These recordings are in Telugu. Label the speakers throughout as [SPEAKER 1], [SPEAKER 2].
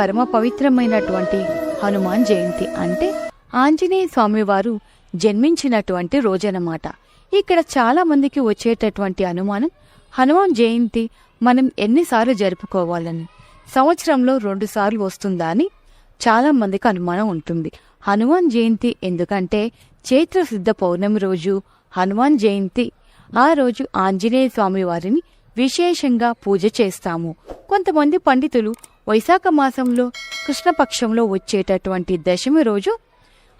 [SPEAKER 1] పరమ పవిత్రమైనటువంటి హనుమాన్ జయంతి అంటే ఆంజనేయ స్వామివారు జన్మించినటువంటి రోజనమాట. ఇక్కడ చాలా మందికి వచ్చేటటువంటి అనుమానం హనుమాన్ జయంతి మనం ఎన్నిసార్లు జరుపుకోవాలని. సంవత్సరంలో రెండు సార్లు వస్తుందా అని చాలా మందికి అనుమానం ఉంటుంది. హనుమాన్ జయంతి ఎందుకంటే చైత్ర సిద్ధ పౌర్ణమి రోజు హనుమాన్ జయంతి. ఆ రోజు ఆంజనేయ స్వామి వారిని విశేషంగా పూజ చేస్తాము. కొంతమంది పండితులు వైశాఖ మాసంలో కృష్ణపక్షంలో వచ్చేటటువంటి దశమి రోజు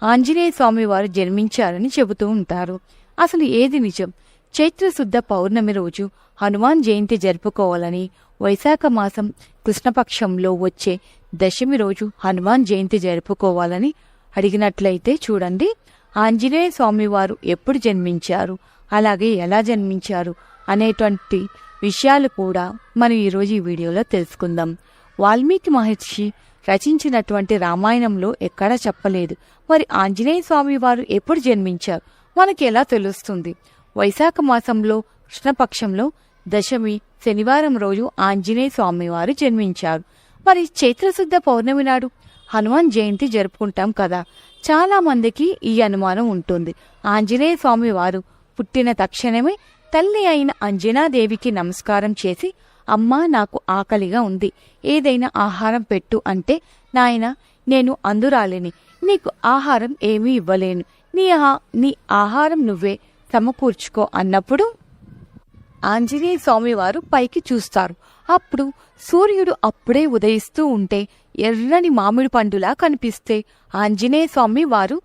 [SPEAKER 1] ఆంజనేయ స్వామి వారు జన్మించారని చెబుతూ ఉంటారు. అసలు ఏది నిజం? చైత్రశుద్ధ పౌర్ణమి రోజు హనుమాన్ జయంతి జరుపుకోవాలని వైశాఖ మాసం కృష్ణపక్షంలో వచ్చే దశమి రోజు హనుమాన్ జయంతి జరుపుకోవాలని అడిగినట్లయితే చూడండి ఆంజనేయ స్వామివారు ఎప్పుడు జన్మించారు? అలాగే ఎలా జన్మించారు? అనేటువంటి విషయాలు కూడా మనం ఈరోజు ఈ వీడియోలో తెలుసుకుందాం. వాల్మీకి మహర్షి రచించినటువంటి రామాయణంలో ఎక్కడా చెప్పలేదు. మరి ఆంజనేయ స్వామి వారు ఎప్పుడు జన్మించారు? మనకి ఎలా తెలుస్తుంది? వైశాఖ మాసంలో కృష్ణపక్షంలో దశమి శనివారం రోజు ఆంజనేయ స్వామివారు జన్మించారు. మరి చైత్రశుద్ధ పౌర్ణమి నాడు హనుమాన్ జయంతి జరుపుకుంటాం కదా? చాలా మందికి ఈ అనుమానం ఉంటుంది. ఆంజనేయ స్వామి వారు పుట్టిన తక్షణమే తల్లి అయిన అంజనాదేవికి నమస్కారం చేసి అమ్మా నాకు ఆకలిగా ఉంది. ఏదైనా ఆహారం పెట్టు అంటే నాయన నేను అందురాలేని. నీకు ఆహారం ఏమీ ఇవ్వలేను. నీ ఆ- నీ ఆహారం నువ్వే సమకూర్చుకో అన్నప్పుడు ఆంజనేయ స్వామివారు పైకి చూస్తారు. అప్పుడు సూర్యుడు అప్పుడే ఉదయిస్తూ ఉంటే ఎర్రని మామిడి పండులా కనిపిస్తే ఆంజనేయ స్వామి వారు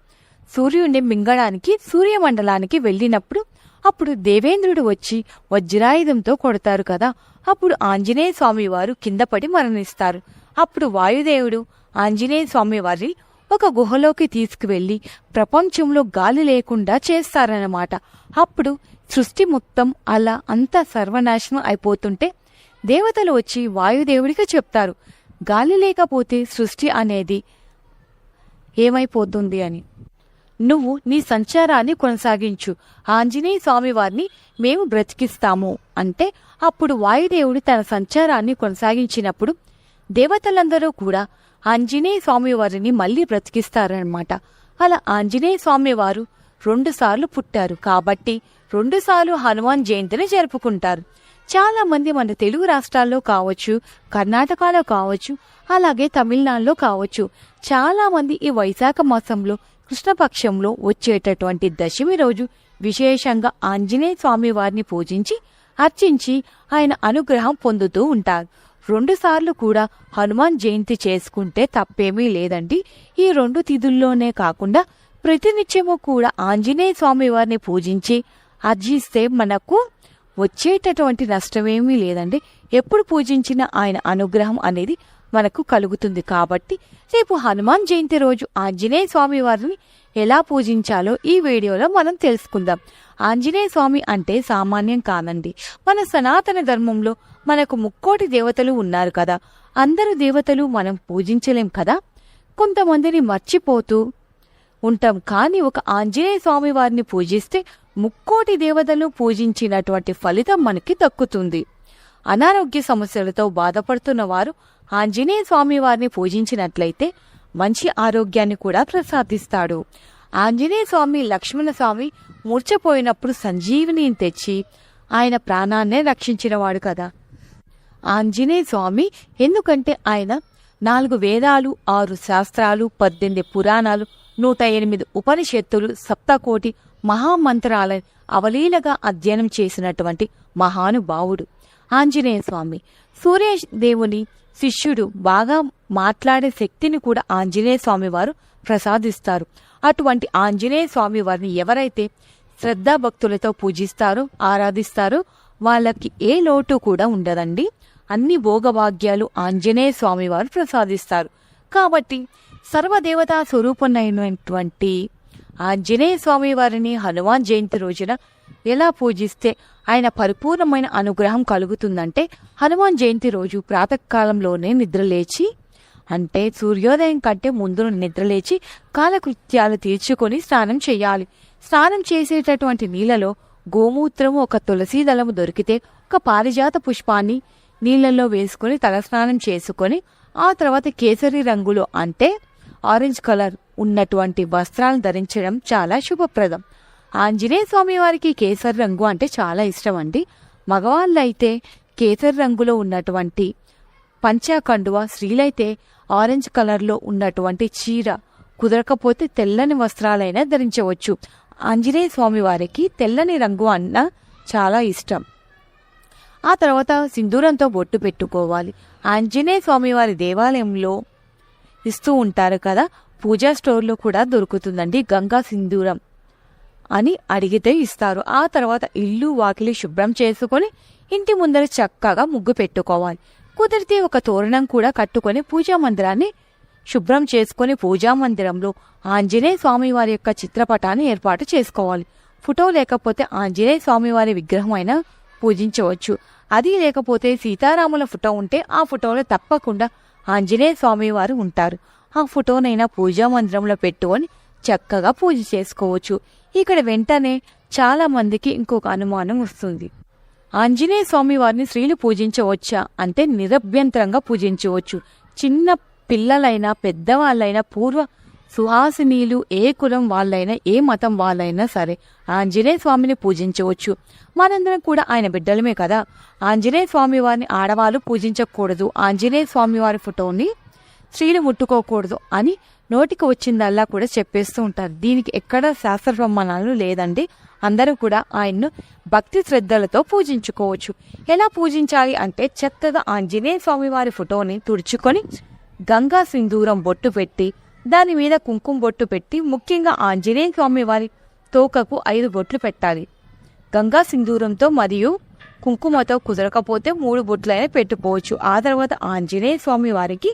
[SPEAKER 1] సూర్యుడిని మింగడానికి సూర్యమండలానికి వెళ్ళినప్పుడు అప్పుడు దేవేంద్రుడు వచ్చి వజ్రాయుధంతో కొడతారు కదా అప్పుడు ఆంజనేయ స్వామి వారు కింద పడి మరణిస్తారు. అప్పుడు వాయుదేవుడు ఆంజనేయ స్వామి వారి ఒక గుహలోకి తీసుకువెళ్ళి ప్రపంచంలో గాలి లేకుండా చేస్తారన్నమాట. అప్పుడు సృష్టి మొత్తం అలా అంతా సర్వనాశనం అయిపోతుంటే దేవతలు వచ్చి వాయుదేవుడికి చెప్తారు గాలి లేకపోతే సృష్టి అనేది ఏమైపోతుంది అని. నువ్వు నీ సంచారాన్ని కొనసాగించు. ఆంజనేయ స్వామివారిని మేము బ్రతికిస్తాము. అంటే అప్పుడు వాయుదేవుడు తన సంచారాన్ని కొనసాగించినప్పుడు దేవతలందరూ కూడా ఆంజనేయ స్వామివారిని మళ్ళీ బ్రతికిస్తారనమాట అలా ఆంజనేయ స్వామివారు రెండుసార్లు పుట్టారు. కాబట్టి రెండుసార్లు హనుమాన్ జయంతిని జరుపుకుంటారు. చాలా మంది మన తెలుగు రాష్ట్రాల్లో కావచ్చు కర్ణాటకలో కావచ్చు అలాగే తమిళనాడులో కావచ్చు చాలా మంది ఈ వైశాఖ మాసంలో కృష్ణపక్షంలో వచ్చేటటువంటి దశమి రోజు విశేషంగా ఆంజనేయ స్వామి వారిని పూజించి అర్చించి ఆయన అనుగ్రహం పొందుతూ ఉంటారు. రెండు సార్లు కూడా హనుమాన్ జయంతి చేసుకుంటే తప్పేమీ లేదండి. ఈ రెండు తిథుల్లోనే కాకుండా ప్రతినిత్యము కూడా ఆంజనేయ స్వామి వారిని పూజించి అర్జిస్తే మనకు వచ్చేటటువంటి నష్టమేమీ లేదండి. ఎప్పుడు పూజించినా ఆయన అనుగ్రహం అనేది మనకు కలుగుతుంది కాబట్టి రేపు హనుమాన్ జయంతి రోజు ఆంజనేయ స్వామి వారిని ఎలా పూజించాలో ఈ వీడియోలో మనం తెలుసుకుందాం. ఆంజనేయ స్వామి అంటే సామాన్యం కానండి మన సనాతన ధర్మంలో మనకు ముక్కోటి దేవతలు ఉన్నారు కదా. అందరు దేవతలు మనం పూజించలేం కదా? కొంతమందిని మర్చిపోతూ ఉంటాం. కానీ ఒక ఆంజనేయ స్వామి వారిని పూజిస్తే ముక్కోటి దేవతలు పూజించినటువంటి ఫలితం మనకి దక్కుతుంది. అనారోగ్య సమస్యలతో బాధపడుతున్న వారు ఆంజనేయ స్వామి వారిని పూజించినట్లయితే మంచి ఆరోగ్యాన్ని కూడా ప్రసాదిస్తాడు. ఆంజనేయ స్వామి లక్ష్మణ స్వామి మూర్చపోయినప్పుడు సంజీవిని తెచ్చి ఆయన ప్రాణాన్నే రక్షించినవాడు కదా. ఆంజనేయ స్వామి ఎందుకంటే ఆయన నాలుగు వేదాలు ఆరు శాస్త్రాలు పద్దెనిమిది పురాణాలు నూట ఎనిమిది ఉపనిషత్తులు సప్తకోటి మహామంత్రాల అవలీలగా అధ్యయనం చేసినటువంటి మహానుభావుడు ఆంజనేయ స్వామి. సూర్య దేవుని శిష్యుడు బాగా మాట్లాడే శక్తిని కూడా ఆంజనేయ స్వామి వారు ప్రసాదిస్తారు. అటువంటి ఆంజనేయ స్వామి వారిని ఎవరైతే శ్రద్ధాభక్తులతో పూజిస్తారో ఆరాధిస్తారో వాళ్ళకి ఏ లోటు కూడా ఉండదండి. అన్ని భోగభాగ్యాలు ఆంజనేయ స్వామి వారు ప్రసాదిస్తారు. కాబట్టి సర్వదేవతా స్వరూపమైనటువంటి ఆంజనేయ స్వామి వారిని హనుమాన్ జయంతి రోజున ఎలా పూజిస్తే ఆయన పరిపూర్ణమైన అనుగ్రహం కలుగుతుందంటే హనుమాన్ జయంతి రోజు ప్రాతకాలంలోనే నిద్రలేచి అంటే సూర్యోదయం కంటే ముందు నిద్రలేచి కాలకృత్యాలు తీర్చుకొని స్నానం చేయాలి. స్నానం చేసేటటువంటి నీళ్ళలో గోమూత్రము ఒక తులసి దళము దొరికితే ఒక పారిజాత పుష్పాన్ని నీళ్ళల్లో వేసుకుని తలస్నానం చేసుకొని ఆ తర్వాత కేసరి రంగులో అంటే ఆరెంజ్ కలర్ ఉన్నటువంటి వస్త్రాలను ధరించడం చాలా శుభప్రదం. ఆంజనేయ స్వామి వారికి కేసరి రంగు అంటే చాలా ఇష్టం అండి. మగవాళ్ళైతే కేసరి రంగులో ఉన్నటువంటి పంచాకండువ స్త్రీలైతే ఆరెంజ్ కలర్లో ఉన్నటువంటి చీర కుదరకపోతే తెల్లని వస్త్రాలైనా ధరించవచ్చు. ఆంజనేయ స్వామి వారికి తెల్లని రంగు అన్న చాలా ఇష్టం. ఆ తర్వాత సింధూరంతో బొట్టు పెట్టుకోవాలి. ఆంజనేయ స్వామి వారి దేవాలయంలో ఇస్తూ ఉంటారు కదా పూజా స్టోర్లో కూడా దొరుకుతుందండి గంగా సింధూరం. అని అడిగితే ఇస్తారు. ఆ తర్వాత ఇల్లు వాకిలి శుభ్రం చేసుకొని ఇంటి ముందర చక్కగా ముగ్గు పెట్టుకోవాలి. కుదిరితే ఒక తోరణం కూడా కట్టుకొని పూజా మందిరాన్ని శుభ్రం చేసుకొని పూజా మందిరంలో ఆంజనేయ స్వామి వారి యొక్క చిత్రపటాన్ని ఏర్పాటు చేసుకోవాలి. ఫోటో లేకపోతే ఆంజనేయ స్వామి వారి విగ్రహం అయినా పూజించవచ్చు. అది లేకపోతే సీతారాముల ఫోటో ఉంటే ఆ ఫోటోలో తప్పకుండా ఆంజనేయ స్వామి వారు ఉంటారు. ఆ ఫోటోనైనా పూజా మందిరంలో పెట్టుకొని చక్కగా పూజ చేసుకోవచ్చు. ఇక్కడ వెంటనే చాలా మందికి ఇంకొక అనుమానం వస్తుంది. ఆంజనేయ స్వామి వారిని స్త్రీలు పూజించవచ్చా అంటే నిరభ్యంతరంగా పూజించవచ్చు. చిన్న పిల్లలైనా పెద్దవాళ్ళైనా పూర్వ సుహాసినీలు ఏ కులం వాళ్ళైనా ఏ మతం వాళ్ళైనా సరే ఆంజనేయ స్వామిని పూజించవచ్చు. మనందరం కూడా ఆయన బిడ్డలమే కదా. ఆంజనేయ స్వామి వారిని ఆడవాళ్ళు పూజించకూడదు. ఆంజనేయ స్వామి వారి ఫోటోని స్త్రీలు ముట్టుకోకూడదు అని నోటికి వచ్చిందల్లా కూడా చెప్పేస్తూ ఉంటారు. దీనికి ఎక్కడ శాస్త్ర ప్రమాణాలు లేదండి. అందరూ కూడా ఆయన్ను భక్తి శ్రద్ధలతో పూజించుకోవచ్చు. ఎలా పూజించాలి అంటే చెత్తగా ఆంజనేయ స్వామి వారి ఫోటోని తుడుచుకొని గంగా సింధూరం బొట్టు పెట్టి దాని మీద కుంకుమ బొట్టు పెట్టి ముఖ్యంగా ఆంజనేయ స్వామి వారి తోకకు ఐదు బొట్లు పెట్టాలి. గంగా సింధూరంతో మరియు కుంకుమతో కుదరకపోతే మూడు బొట్లైనా పెట్టుకోవచ్చు. ఆ తర్వాత ఆంజనేయ స్వామి వారికి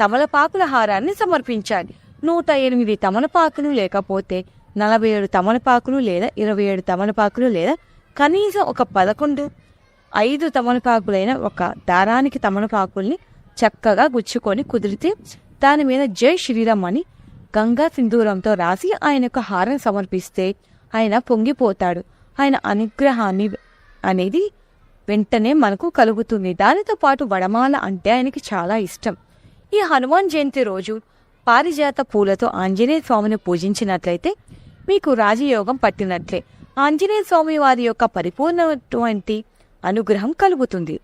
[SPEAKER 1] తమలపాకుల హారాన్ని సమర్పించాలి. నూట ఎనిమిది తమలపాకులు లేకపోతే నలభై ఏడు తమలపాకులు లేదా ఇరవై ఏడు తమలపాకులు లేదా కనీసం ఒక పదకొండు ఐదు తమలపాకులైన ఒక దారానికి తమలపాకుల్ని చక్కగా గుచ్చుకొని కుదిరితే దాని మీద జై శ్రీరామ్ అని గంగా సింధూరంతో రాసి ఆయన హారం సమర్పిస్తే ఆయన పొంగిపోతాడు. ఆయన అనుగ్రహాన్ని అనేది వెంటనే మనకు కలుగుతుంది. దానితో పాటు వడమాల అంటే ఆయనకి చాలా ఇష్టం. ఈ హనుమాన్ జయంతి రోజు పారిజాత పూలతో ఆంజనేయ స్వామిని పూజించినట్లయితే మీకు రాజయోగం పట్టినట్లే. ఆంజనేయ స్వామి వారి యొక్క పరిపూర్ణటువంటి అనుగ్రహం కలుగుతుంది.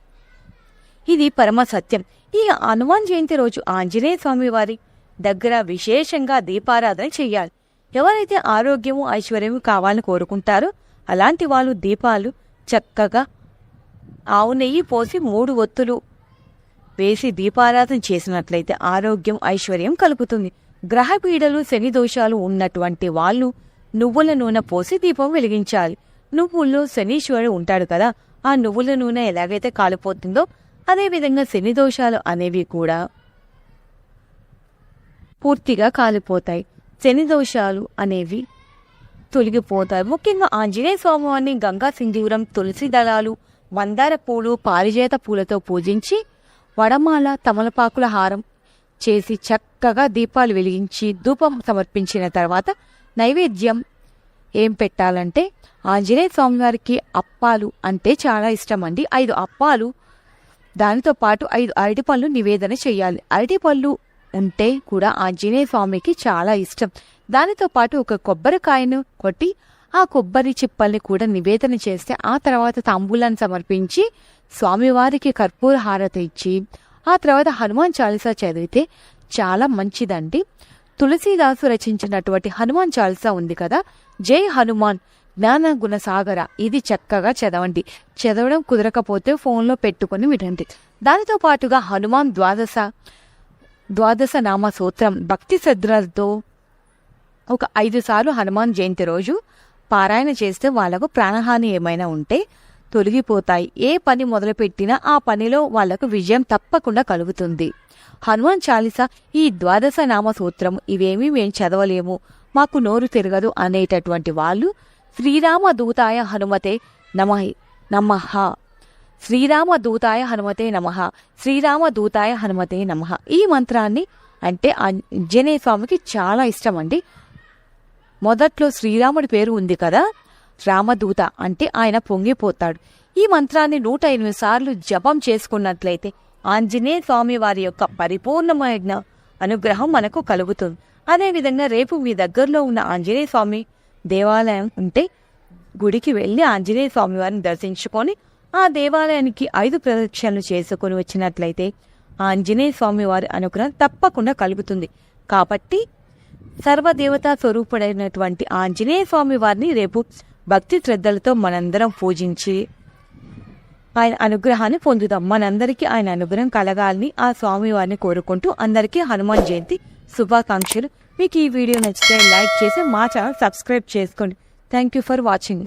[SPEAKER 1] ఇది పరమ సత్యం. ఈ హనుమాన్ జయంతి రోజు ఆంజనేయ స్వామి వారి దగ్గర విశేషంగా దీపారాధన చెయ్యాలి ఎవరైతే ఆరోగ్యము ఐశ్వర్యము కావాలని కోరుకుంటారో అలాంటి వాళ్ళు దీపాలు చక్కగా ఆవు నెయ్యి పోసి మూడు ఒత్తులు వేసి దీపారాధన చేసినట్లయితే ఆరోగ్యం ఐశ్వర్యం కలుగుతుంది. గ్రహ పీడలు శని దోషాలు ఉన్నటువంటి వాళ్ళు నువ్వుల నూనె పోసి దీపం వెలిగించాలి. నువ్వుల్లో శనీశ్వరుడు ఉంటాడు కదా ఆ నువ్వుల నూనె ఎలాగైతే కాలిపోతుందో అదేవిధంగా శని దోషాలు అనేవి కూడా పూర్తిగా కాలిపోతాయి. శని దోషాలు అనేవి తొలగిపోతాయి. ముఖ్యంగా ఆంజనేయ స్వామివారిని గంగా సింధూరం తులసి దళాలు మందార పూలు పారిజాత పూలతో పూజించి వడమాల తమలపాకుల హారం చేసి చక్కగా దీపాలు వెలిగించి ధూపం సమర్పించిన తర్వాత నైవేద్యం ఏం పెట్టాలంటే ఆంజనేయ స్వామివారికి అప్పాలు అంటే చాలా ఇష్టం అండి ఐదు అప్పాలు. దానితో పాటు ఐదు అరటిపళ్ళు నివేదన చేయాలి. అరటిపళ్ళు ఉంటే కూడా ఆంజనేయ స్వామికి చాలా ఇష్టం. దానితో పాటు ఒక కొబ్బరికాయను కొట్టి ఆ కొబ్బరి చిప్పల్ని కూడా నివేదన చేస్తే ఆ తర్వాత తాంబూలాన్ని సమర్పించి స్వామివారికి కర్పూర హారతి ఇచ్చి ఆ తర్వాత హనుమాన్ చాలీసా చదివితే చాలా మంచిదండి. తులసీదాసు రచించినటువంటి హనుమాన్ చాలీసా ఉంది కదా జై హనుమాన్ జ్ఞాన గుణసాగర ఇది చక్కగా చదవండి. చదవడం కుదరకపోతే ఫోన్లో పెట్టుకొని వినండి. దానితో పాటుగా హనుమాన్ ద్వాదశ ద్వాదశ నామ సూత్రం భక్తి శ్రద్ధలతో ఒక ఐదు సార్లు హనుమాన్ జయంతి రోజు పారాయణ చేస్తే వాళ్ళకు ప్రాణహాని ఏమైనా ఉంటే తొలగిపోతాయి. ఏ పని మొదలుపెట్టినా ఆ పనిలో వాళ్ళకు విజయం తప్పకుండా కలుగుతుంది. హనుమాన్ చాలీసా ఈ ద్వాదశ నామ సూత్రం ఇవేమీ మేం చదవలేము. మాకు నోరు తిరగదు అనేటటువంటి వాళ్ళు శ్రీరామ దూతాయ హనుమతే నమ నమః. శ్రీరామ దూతాయ హనుమతే నమ శ్రీరామ దూతాయ హనుమతే నమ. ఈ మంత్రాన్ని అంటే ఆంజనేయ స్వామికి చాలా ఇష్టం అండి. మొదట్లో శ్రీరాముడి పేరు ఉంది కదా? రామదూత అంటే ఆయన పొంగిపోతాడు. ఈ మంత్రాన్ని నూట ఎనిమిది సార్లు జపం చేసుకున్నట్లయితే ఆంజనేయ స్వామి వారి యొక్క పరిపూర్ణమైన అనుగ్రహం మనకు కలుగుతుంది. అదేవిధంగా రేపు మీ దగ్గరలో ఉన్న ఆంజనేయ స్వామి దేవాలయం ఉంటే గుడికి వెళ్ళి ఆంజనేయ స్వామి వారిని దర్శించుకొని ఆ దేవాలయానికి ఐదు ప్రదక్షిణలు చేసుకొని వచ్చినట్లయితే ఆంజనేయ స్వామి వారి అనుగ్రహం తప్పకుండా కలుగుతుంది. కాబట్టి సర్వదేవతా స్వరూపుడైనటువంటి ఆంజనేయ స్వామి వారిని రేపు భక్తి శ్రద్ధలతో మనందరం పూజించి ఆయన అనుగ్రహాన్ని పొందుదాం. మనందరికీ ఆయన అనుగ్రహం కలగాలని ఆ స్వామి వారిని కోరుకుంటూ అందరికీ హనుమాన్ జయంతి శుభాకాంక్షలు. మీకు ఈ వీడియో నచ్చితే లైక్ చేసి మా ఛానల్ సబ్స్క్రైబ్ చేసుకోండి. Thank you for watching